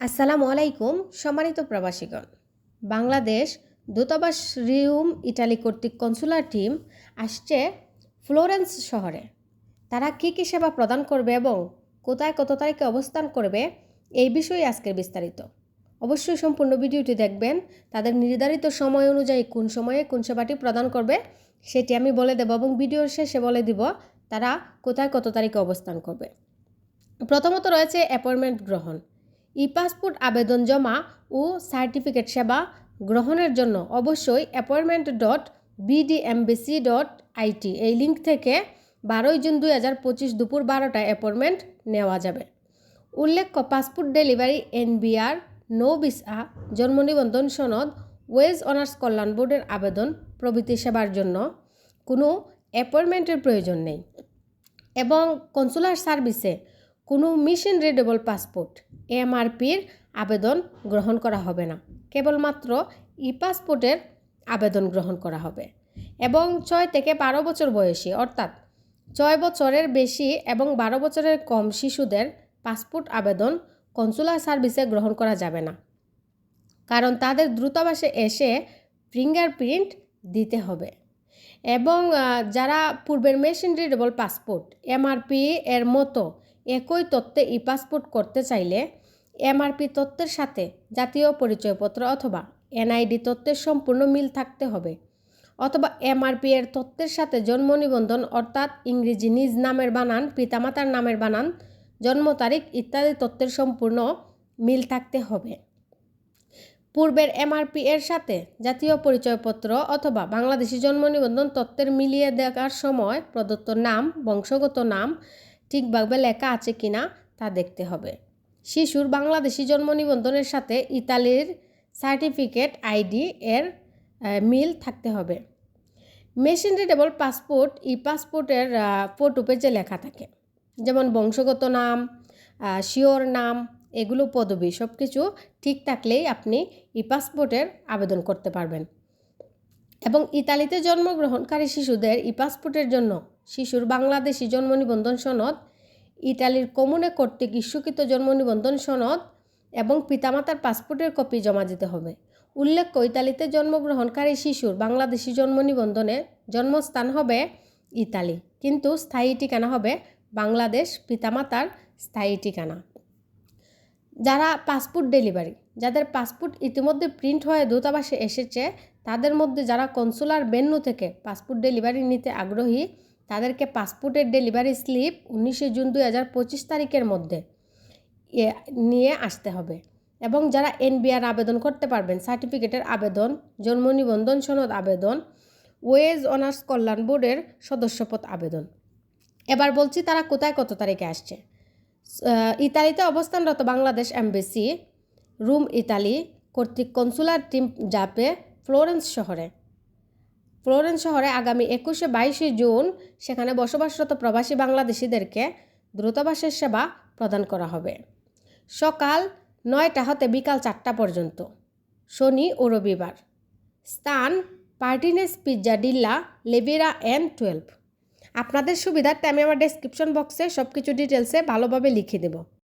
আসসালামু আলাইকুম, সম্মানিত প্রবাসীগণ। বাংলাদেশ দূতাবাস রিউম ইটালি কর্তৃক কনসুলার টিম আসছে ফ্লোরেন্স শহরে। তারা কী কী সেবা প্রদান করবে এবং কোথায় কত তারিখে অবস্থান করবে এই বিষয়ে আজকের বিস্তারিত। অবশ্যই সম্পূর্ণ ভিডিওটি দেখবেন, তাদের নির্ধারিত সময় অনুযায়ী কোন সময়ে কোন সেবাটি প্রদান করবে সেটি আমি বলে দেব এবং ভিডিওর শেষে বলে দিব তারা কোথায় কত তারিখে অবস্থান করবে। প্রথমত রয়েছে অ্যাপয়েন্টমেন্ট গ্রহণ। ই পাসপোর্ট আবেদন জমা ও সার্টিফিকেট সেবা গ্রহণের জন্য অবশ্যই appointment dot BDMBC dot IT এই লিঙ্ক থেকে বারোই জুন দুই হাজার পঁচিশ দুপুর বারোটায় অ্যাপয়েন্টমেন্ট নেওয়া যাবে। উল্লেখ্য passport delivery NBR no visa জন্ম নিবন্ধন সনদ ওয়েজ অনার্স কল্যাণ বোর্ডের আবেদন, প্রভৃতি সেবার জন্য কোনো অ্যাপয়েন্টমেন্টের প্রয়োজন নেই। এবং কনসুলার সার্ভিসে কোনো মিশন রিডেবল পাসপোর্ট এমআরপির আবেদন গ্রহণ করা হবে না। কেবলমাত্র ই পাসপোর্টের আবেদন গ্রহণ করা হবে। এবং ছয় থেকে বারো বছর বয়সী, অর্থাৎ ছয় বছরের বেশি এবং বারো বছরের কম শিশুদের পাসপোর্ট আবেদন কনসুলার সার্ভিসে গ্রহণ করা যাবে না। কারণ তাদের দ্রুতাবাসে এসে ফিঙ্গারপ্রিন্ট দিতে হবে। এবং যারা পূর্বের মেশিন রিডেবল পাসপোর্ট এমআরপি এর মতো একই তত্ত্বে ই পাসপোর্ট করতে চাইলে এমআরপি তত্ত্বের সাথে জাতীয় পরিচয়পত্র অথবা এনআইডি তত্ত্বের সম্পূর্ণ মিল থাকতে হবে অথবা এমআরপি এর তথ্যের সাথে জন্ম নিবন্ধন অর্থাৎ ইংরেজি নিজ নামের বানান, পিতামাতার নামের বানান, জন্ম তারিখ ইত্যাদি তত্ত্বের সম্পূর্ণ মিল থাকতে হবে। পূর্বের এমআরপি এর সাথে জাতীয় পরিচয়পত্র অথবা বাংলাদেশি জন্ম নিবন্ধন তত্ত্বের মিলিয়ে দেখার সময় প্রদত্ত নাম, বংশগত নাম ঠিকভাবে লেখা আছে কিনা তা দেখতে হবে। শিশুর বাংলাদেশি জন্ম নিবন্ধনের সাথে ইতালির সার্টিফিকেট আইডি এর মিল থাকতে হবে। মেশিন রিডেবল পাসপোর্ট, ই পাসপোর্টের ফটো পেজে লেখা থাকে। যেমন বংশগত নাম শিওর নাম, এগুলো পদবি সব কিছু ঠিক থাকলেই আপনি ই পাসপোর্টের আবেদন করতে পারবেন। এবং ইতালিতে জন্মগ্রহণকারী শিশুদের ই পাসপোর্টের জন্য শিশুর বাংলাদেশি জন্ম নিবন্ধন সনদ, ইতালির কমুনে কর্তৃক ইস্যুকৃত জন্ম নিবন্ধন সনদ এবং পিতামাতার পাসপোর্টের কপি জমা দিতে হবে। উল্লেখ্য, ইতালিতে জন্মগ্রহণকারী শিশুর বাংলাদেশি জন্ম নিবন্ধনে জন্মস্থান হবে ইতালি, কিন্তু স্থায়ী ঠিকানা হবে বাংলাদেশ পিতামাতার স্থায়ী ঠিকানা। যারা পাসপোর্ট ডেলিভারি, যাদের পাসপোর্ট ইতিমধ্যে প্রিন্ট হয়ে দূতাবাসে এসেছে তাদের মধ্যে যারা কনসুলার বেন্যু থেকে পাসপোর্ট ডেলিভারি নিতে আগ্রহী, তাদেরকে পাসপোর্টের ডেলিভারি স্লিপ উনিশে জুন দুই হাজার পঁচিশ তারিখের মধ্যে নিয়ে আসতে হবে। এবং যারা এনবিআর আবেদন করতে পারবেন সার্টিফিকেটের আবেদন, জন্ম নিবন্ধন সনদ আবেদন, ওয়েজ অনার্স কল্যাণ বোর্ডের সদস্যপদ আবেদন। এবার বলছি তারা কোথায় কত তারিখে আসছে। ইতালিতে অবস্থানরত বাংলাদেশ এমবেসি, রুম ইতালি কর্তৃক কনসুলার টিম যাবে ফ্লোরেন্স শহরে। ফ্লোরেন্স শহরে আগামী একুশে বাইশে জুন সেখানে বসবাসরত প্রবাসী বাংলাদেশিদেরকে দ্রুতাবাসের সেবা প্রদান করা হবে। সকাল নয়টা হতে বিকাল চারটা পর্যন্ত। শনি ও রবিবার। স্থান পার্টিনেস পিৎজা ডিল্লা লেবিরা এন টুয়েলভ। আপনাদের সুবিধার্থে আমি আমার ডেসক্রিপশন বক্সে সব কিছু ডিটেলসে ভালোভাবে লিখে দেবো।